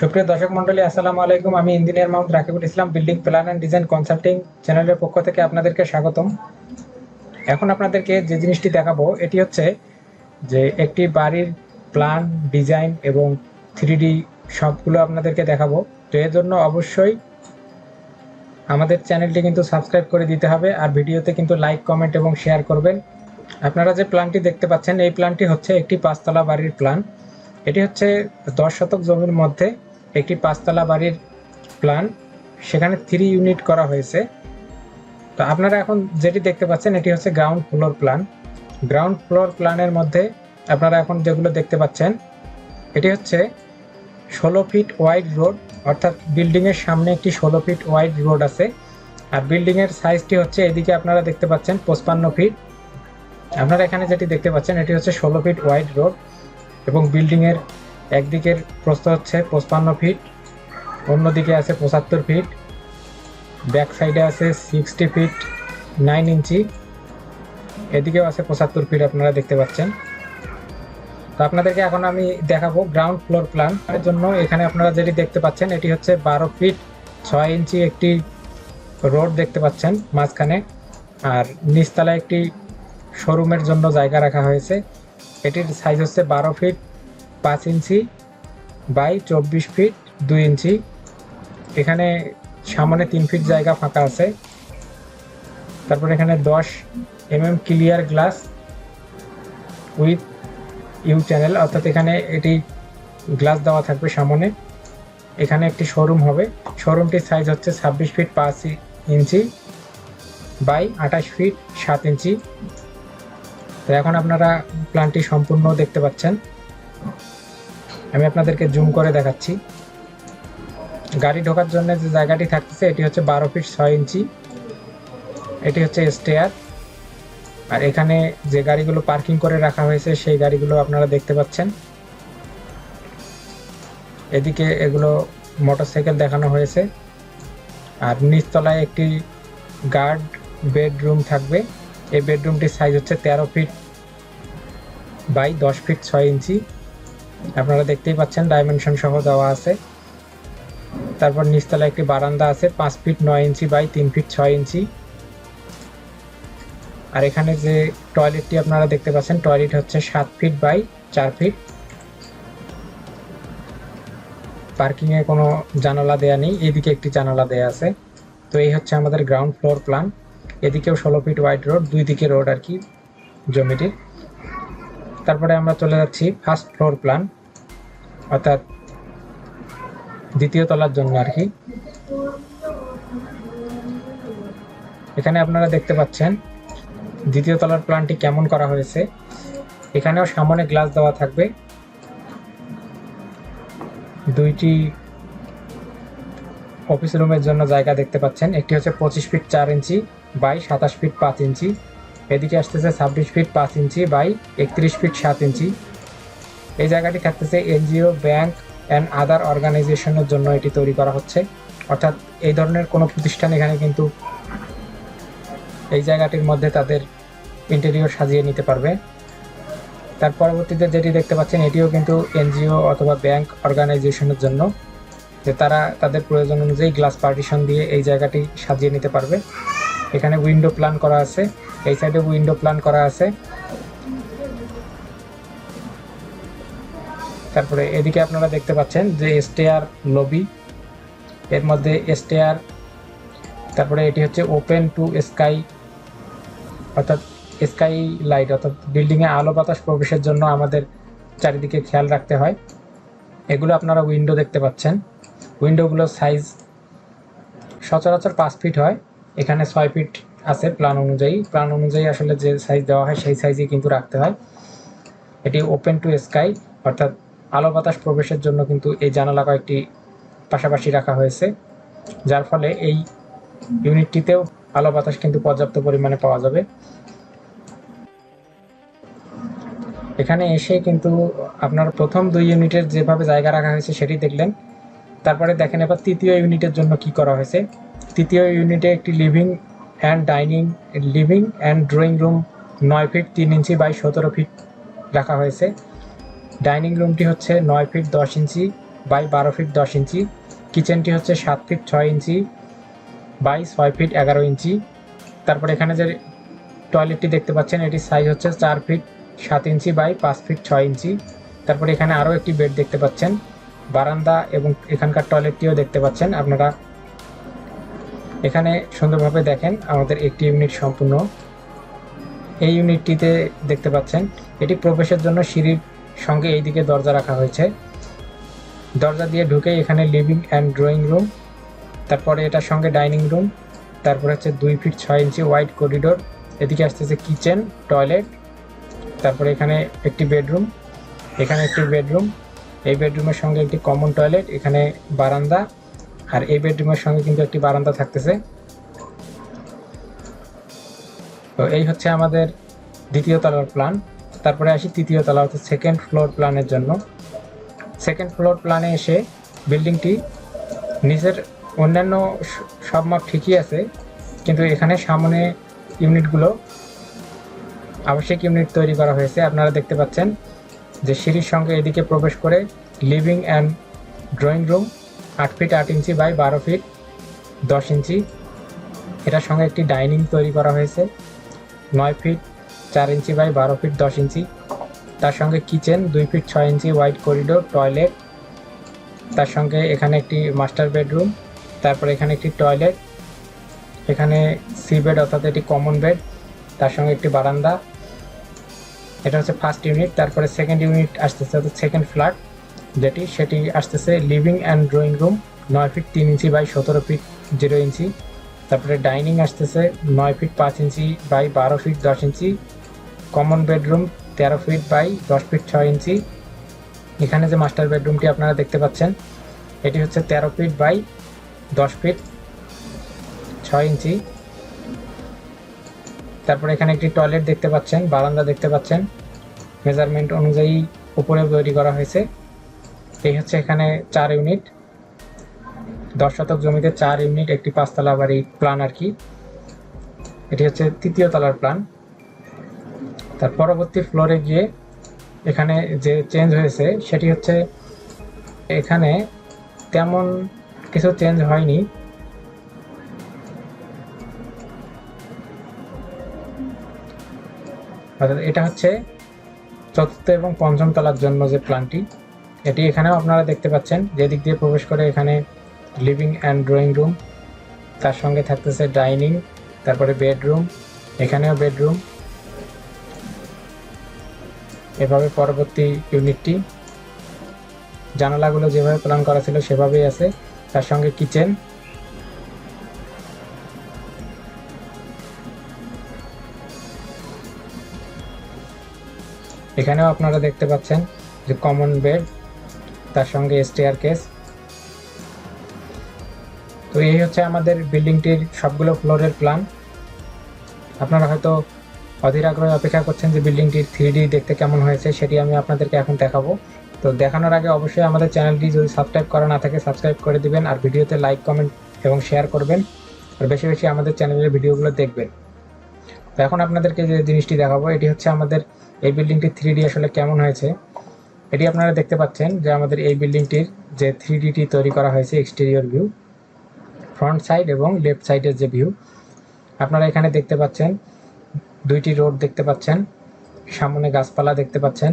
সুপ্রিয় দর্শক মন্ডলী আসসালামু আলাইকুম। আমি engineer Mohammad Rakibul Islam building plan and design consulting চ্যানেলের পক্ষ থেকে আপনাদেরকে স্বাগতম। এখন আপনাদেরকে যে জিনিসটি দেখাবো, এটি হচ্ছে যে একটি বাড়ির প্ল্যান ডিজাইন এবং থ্রি সবগুলো আপনাদেরকে দেখাবো। তো এর জন্য অবশ্যই আমাদের চ্যানেলটি কিন্তু সাবস্ক্রাইব করে দিতে হবে আর ভিডিওতে কিন্তু লাইক কমেন্ট এবং শেয়ার করবেন। আপনারা যে প্ল্যানটি দেখতে পাচ্ছেন, এই প্ল্যানটি হচ্ছে একটি পাঁচতলা বাড়ির প্ল্যান এটি হচ্ছে দশ শতক জমির মধ্যে একটি পাঁচতলা বাড়ির প্ল্যান সেখানে থ্রি ইউনিট করা হয়েছে। তো আপনারা এখন যেটি দেখতে পাচ্ছেন, এটি হচ্ছে ground floor plan ground floor প্ল্যানের মধ্যে আপনারা এখন যেগুলো দেখতে পাচ্ছেন, এটি হচ্ছে ষোলো ফিট ওয়াইড রোড অর্থাৎ বিল্ডিংয়ের সামনে একটি ষোলো ফিট ওয়াইড রোড আছে। আর বিল্ডিংয়ের সাইজটি হচ্ছে এদিকে আপনারা দেখতে পাচ্ছেন, পঁচপান্ন ফিট আপনারা এখানে যেটি দেখতে পাচ্ছেন, এটি হচ্ছে ষোলো ফিট ওয়াইড রোড এবং বিল্ডিংয়ের একদিকের প্রস্থ হচ্ছে পঁচপান্ন ফিট অন্যদিকে আছে পঁচাত্তর ফিট ব্যাক সাইডে আছে সিক্সটি ফিট নাইন ইঞ্চি এদিকেও আছে পঁচাত্তর ফিট আপনারা দেখতে পাচ্ছেন। তো আপনাদেরকে এখন আমি দেখাবো গ্রাউন্ড ফ্লোর প্ল্যান এর জন্য। এখানে আপনারা যেটি দেখতে পাচ্ছেন, এটি হচ্ছে বারো ফিট ছয় ইঞ্চি একটি রোড দেখতে পাচ্ছেন মাঝখানে। আর নিচতলায় একটি শোরুমের জন্য জায়গা রাখা হয়েছে। এটির সাইজ হচ্ছে বারো ফিট পাঁচ ইঞ্চি বাই চব্বিশ ফিট দুই ইঞ্চি। এখানে সামনে তিন ফিট জায়গা ফাঁকা আছে। তারপর এখানে দশ M M clear glass with U channel অর্থাৎ এখানে এটি গ্লাস দেওয়া থাকবে সামনে। এখানে একটি শোরুম হবে। শোরুমটির সাইজ হচ্ছে ছাব্বিশ ফিট পাঁচ ইঞ্চি বাই আঠাশ ফিট সাত ইঞ্চি। তো এখন আপনারা প্ল্যানটি সম্পূর্ণ দেখতে পাচ্ছেন। আমি আপনাদেরকে জুম করে দেখাচ্ছি। গাড়ি ঢোকার জন্য যে জায়গাটি থাকতেছে, এটি হচ্ছে বারো ফিট ছয় ইঞ্চি। এটি হচ্ছে স্টেয়ার। আর এখানে যে গাড়িগুলো পার্কিং করে রাখা হয়েছে, সেই গাড়িগুলো আপনারা দেখতে পাচ্ছেন। এদিকে এগুলো মোটরসাইকেল দেখানো হয়েছে। আর নিচতলায় একটি গার্ড বেডরুম থাকবে। এই বেডরুমটির সাইজ হচ্ছে তেরো ফিট। বাই দশ ফিট ছয় ইঞ্চি। আপনারা দেখতেই পাচ্ছেন ডাইমেনশন সহ দেওয়া আছে। তারপর নিচতলায় একটি বারান্দা আছে, পাঁচ ফিট নয় ইঞ্চি বাই তিন ফিট ছয় ইঞ্চি। আর এখানে যে টয়লেটটি আপনারা দেখতে পাচ্ছেন টয়লেট হচ্ছে সাত ফিট বাই চার ফিট। পার্কিংয়ে কোনো জানালা দেয়া নেই, এদিকে একটি জানালা দেয়া আছে। তো এই হচ্ছে আমাদের গ্রাউন্ড ফ্লোর প্ল্যান এদিকেও ষোলো ফিট ওয়াইড রোড দুই দিকে রোড আর কি জমিটির। তারপরে আমরা চলে যাচ্ছি ফার্স্ট ফ্লোর প্ল্যান অর্থাৎ দ্বিতীয় তলার জন্য আর কি। এখানে আপনারা দেখতে পাচ্ছেন দ্বিতীয় তলার প্ল্যানটি কেমন করা হয়েছে। এখানেও সামনে গ্লাস দেওয়া থাকবে। দুইটি অফিস রুমের জন্য জায়গা দেখতে পাচ্ছেন। একটি হচ্ছে পঁচিশ ফিট চার ইঞ্চি বাই সাতাশ ফিট পাঁচ ইঞ্চি এদিকে আসতেছে ছাব্বিশ ফিট পাঁচ ইঞ্চি বাই একত্রিশ ফিট সাত ইঞ্চি। এই জায়গাটি থাকতেছে এনজিও, ব্যাংক অ্যান্ড আদার অর্গানাইজেশনের জন্য এটি তৈরি করা হচ্ছে। অর্থাৎ এই ধরনের কোনো প্রতিষ্ঠান এখানে কিন্তু এই জায়গাটির মধ্যে তাদের ইন্টেরিয়র সাজিয়ে নিতে পারবে। তার পরবর্তীতে যেটি দেখতে পাচ্ছেন, এটিও কিন্তু এনজিও অথবা ব্যাংক অর্গানাইজেশনের জন্য। যে তারা তাদের প্রয়োজন অনুযায়ী গ্লাস পার্টিশন দিয়ে এই জায়গাটি সাজিয়ে নিতে পারবে। এখানে উইন্ডো প্ল্যান করা আছে। এই সাইডে উইন্ডো প্ল্যান করা আছে। তারপরে এদিকে আপনারা দেখতে পাচ্ছেন যে স্টেয়ার লবি এর মধ্যে স্টেয়ার তারপরে এটি হচ্ছে ওপেন টু স্কাই অর্থাৎ স্কাই লাইট অর্থাৎ বিল্ডিংয়ে আলো বাতাস প্রবেশের জন্য আমাদের চারিদিকে খেয়াল রাখতে হয়। এগুলো আপনারা উইন্ডো দেখতে পাচ্ছেন। উইন্ডোগুলোর সাইজ সচরাচর পাঁচ ফিট হয়, এখানে ছয় ফিট আছে প্ল্যান অনুযায়ী। প্ল্যান অনুযায়ী আসলে যে সাইজ দেওয়া হয় সেই সাইজই কিন্তু রাখতে হয়। এটি ওপেন টু স্কাই অর্থাৎ আলো বাতাস প্রবেশের জন্য কিন্তু এই জানালা কয়েকটি পাশাপাশি রাখা হয়েছে। যার ফলে এই ইউনিটটিতেও আলো বাতাস কিন্তু পর্যাপ্ত পরিমাণে পাওয়া যাবে। এখানে এসে কিন্তু আপনার প্রথম দুই ইউনিটের যেভাবে জায়গা রাখা হয়েছে সেটি দেখলেন। তারপরে দেখেন এবার তৃতীয় ইউনিটের জন্য কি করা হয়েছে। তৃতীয় ইউনিটে একটি living and dining living and drawing room নয় ফিট তিন ইঞ্চি বাই সতেরো ফিট রাখা হয়েছে। ডাইনিং রুমটি হচ্ছে নয় ফিট দশ ইঞ্চি বাই বারো ফিট দশ ইঞ্চি। কিচেনটি হচ্ছে সাত ফিট ছয় ইঞ্চি বাই ছয় ফিট এগারো ইঞ্চি। তারপর এখানে যে টয়লেটটি দেখতে পাচ্ছেন, এটির সাইজ হচ্ছে চার ফিট সাত ইঞ্চি বাই পাঁচ ফিট ছয় ইঞ্চি। তারপর এখানে আরও একটি বেড দেখতে পাচ্ছেন। বারান্দা এবং এখানকার টয়লেটটিও দেখতে পাচ্ছেন। আপনারা এখানে সুন্দরভাবে দেখেন আমাদের একটি ইউনিট সম্পূর্ণ। এই ইউনিটটিতে দেখতে পাচ্ছেন, এটি প্রবেশের জন্য সিঁড়ির সঙ্গে এইদিকে দরজা রাখা হয়েছে। দরজা দিয়ে ঢুকে এখানে লিভিং অ্যান্ড ড্রয়িং রুম, তারপরে এটার সঙ্গে ডাইনিং রুম, তারপরে হচ্ছে দুই ফিট ছয় ইঞ্চি হোয়াইট করিডোর, এদিকে আসতেছে কিচেন, টয়লেট, তারপরে এখানে একটি বেডরুম, এখানে একটি বেডরুম, এই বেডরুমের সঙ্গে একটি কমন টয়লেট, এখানে বারান্দা আর এই বেডরুমের সঙ্গে কিন্তু একটি বারান্দা থাকতেছে। তো এই হচ্ছে আমাদের দ্বিতীয় তলার প্ল্যান তারপরে আসি তৃতীয় তলা, অর্থাৎ সেকেন্ড ফ্লোর প্ল্যানের জন্য। সেকেন্ড ফ্লোর প্ল্যানে এসে বিল্ডিংটি নিচের অন্যান্য সব মাপ ঠিকই আছে, কিন্তু এখানে সামনে ইউনিটগুলো আবশ্যিক ইউনিট তৈরি করা হয়েছে। আপনারা দেখতে পাচ্ছেন যে সিঁড়ির সঙ্গে এদিকে প্রবেশ করে লিভিং অ্যান্ড ড্রয়িং রুম আট ফিট, আট ইঞ্চি বাই বারো ফিট, দশ ইঞ্চি। এটার সঙ্গে একটি ডাইনিং তৈরি করা হয়েছে। নয় ফিট, চার ইঞ্চি বাই বারো ফিট, দশ ইঞ্চি। তার সঙ্গে কিচেন, দুই ফিট, ছয় ইঞ্চি হোয়াইট করিডোর, টয়লেট। তার সঙ্গে এখানে একটি মাস্টার বেডরুম, তারপরে এখানে একটি টয়লেট। এখানে সি বেড অর্থাৎ এটি কমন বেড, তার সঙ্গে একটি বারান্দা। এটা হচ্ছে ফার্স্ট ইউনিট, তারপরে সেকেন্ড ইউনিট আসতেছে অর্থাৎ সেকেন্ড ফ্ল্যাট যেটি, সেটি আসতেছে লিভিং অ্যান্ড ড্রয়িং রুম নয় ফিট তিন ইঞ্চি বাই সতেরো ফিট জিরো ইঞ্চি। তারপরে ডাইনিং আসতেছে নয় ফিট পাঁচ ইঞ্চি বাই বারো ফিট দশ ইঞ্চি। কমন বেডরুম তেরো ফিট বাই দশ ফিট ছয় ইঞ্চি। এখানে যে মাস্টার বেডরুমটি আপনারা দেখতে পাচ্ছেন, এটি হচ্ছে তেরো ফিট বাই দশ ফিট ছয় ইঞ্চি। তারপরে এখানে একটি টয়লেট দেখতে পাচ্ছেন, বারান্দা দেখতে পাচ্ছেন। মেজারমেন্ট অনুযায়ী উপরে তৈরি করা হয়েছে। এই হচ্ছে এখানে চার ইউনিট। দশ শতক জমিতে চার ইউনিট একটি পাঁচতলা বাড়ি প্ল্যান আর কি। এটি হচ্ছে তৃতীয় তলার প্ল্যান তার পরবর্তী ফ্লোরে গিয়ে এখানে যে চেঞ্জ হয়েছে, সেটি হচ্ছে এখানে তেমন কিছু চেঞ্জ হয়নি। অর্থাৎ এটা হচ্ছে চতুর্থ এবং পঞ্চম তলার জন্য যে প্ল্যানটি এটি এখানেও আপনারা দেখতে পাচ্ছেন যে দিক দিয়ে প্রবেশ করে এখানে লিভিং অ্যান্ড ড্রয়িং রুম তার সঙ্গে থাকতেছে ডাইনিং তারপরে বেডরুম এখানেও বেডরুম এভাবে পরবর্তী ইউনিটটি জানালাগুলো যেভাবে প্ল্যান করা ছিল সেভাবেই আছে, তার সঙ্গে কিচেন এখানেও আপনারা দেখতে পাচ্ছেন যে কমন বেড তার সঙ্গে স্টেয়ার কেস তো এই হচ্ছে আমাদের বিল্ডিংটির সবগুলো ফ্লোরের প্ল্যান আপনারা হয়তো অধীর আগ্রহে অপেক্ষা করছেন যে বিল্ডিংটির থ্রি দেখতে কেমন হয়েছে, সেটি আমি আপনাদেরকে এখন দেখাবো। তো দেখানোর আগে অবশ্যই আমাদের চ্যানেলটি যদি সাবস্ক্রাইব করা না থাকে সাবস্ক্রাইব করে দিবেন আর ভিডিওতে লাইক কমেন্ট এবং শেয়ার করবেন। আর বেশি বেশি আমাদের চ্যানেলের ভিডিওগুলো দেখবেন। তো এখন আপনাদেরকে যে জিনিসটি দেখাবো, এটি হচ্ছে আমাদের এই বিল্ডিংটির থ্রি আসলে কেমন হয়েছে। এটি আপনারা দেখতে পাচ্ছেন যে আমাদের এই বিল্ডিংটির যে থ্রি ডিটি তৈরি করা হয়েছে এক্সটেরিয়র ভিউ, ফ্রন্ট সাইড এবং লেফট সাইডের যে ভিউ। আপনারা এখানে দেখতে পাচ্ছেন দুইটি রোড দেখতে পাচ্ছেন, সামনে গাছপালা দেখতে পাচ্ছেন,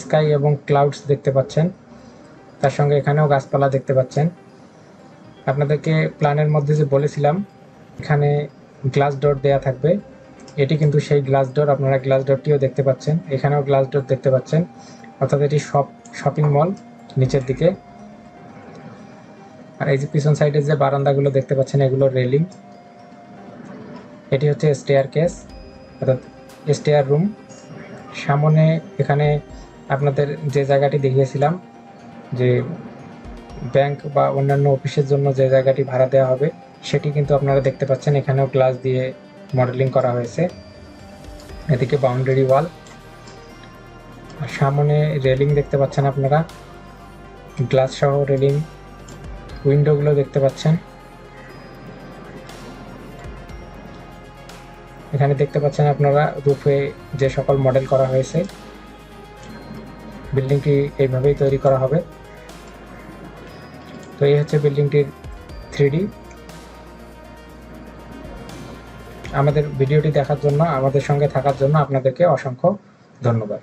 স্কাই এবং ক্লাউডস দেখতে পাচ্ছেন, তার সঙ্গে এখানেও গাছপালা দেখতে পাচ্ছেন। আপনাদেরকে প্ল্যানের মধ্যে যে বলেছিলাম, এখানে গ্লাস ডোর দেয়া থাকবে। এটি কিন্তু সেই গ্লাস ডোর, আপনারা গ্লাস ডোরটিও দেখতে পাচ্ছেন, এখানেও গ্লাস ডোর দেখতে পাচ্ছেন। অর্থাৎ এটি শপ শপিং মল নিচের দিকে। আর এই যে পিছন সাইডে যে বারান্দাগুলো দেখতে পাচ্ছেন, এগুলো রেলিং এটি হচ্ছে স্টেয়ার কেস অর্থাৎ স্টেয়ার রুম সামনে এখানে আপনাদের যে জায়গাটি দেখিয়েছিলাম, যে ব্যাংক বা অন্যান্য অফিসের জন্য যে জায়গাটি ভাড়া দেওয়া হবে, সেটি কিন্তু আপনারা দেখতে পাচ্ছেন। এখানেও গ্লাস দিয়ে মডেলিং করা হয়েছে। এদিকে বাউন্ডারি ওয়াল সামনে রেলিং দেখতে পাচ্ছেন আপনারা। গ্লাস সহ রেলিং। উইন্ডোগুলো দেখতে পাচ্ছেন। এখানে দেখতে পাচ্ছেন আপনারা রুফে যে সকল মডেল করা হয়েছে। বিল্ডিংটি এইভাবেই তৈরি করা হবে। তো এই হচ্ছে বিল্ডিংটির থ্রি আমাদের ভিডিওটি দেখার জন্য, আমাদের সঙ্গে থাকার জন্য আপনাদেরকে অসংখ্য ধন্যবাদ।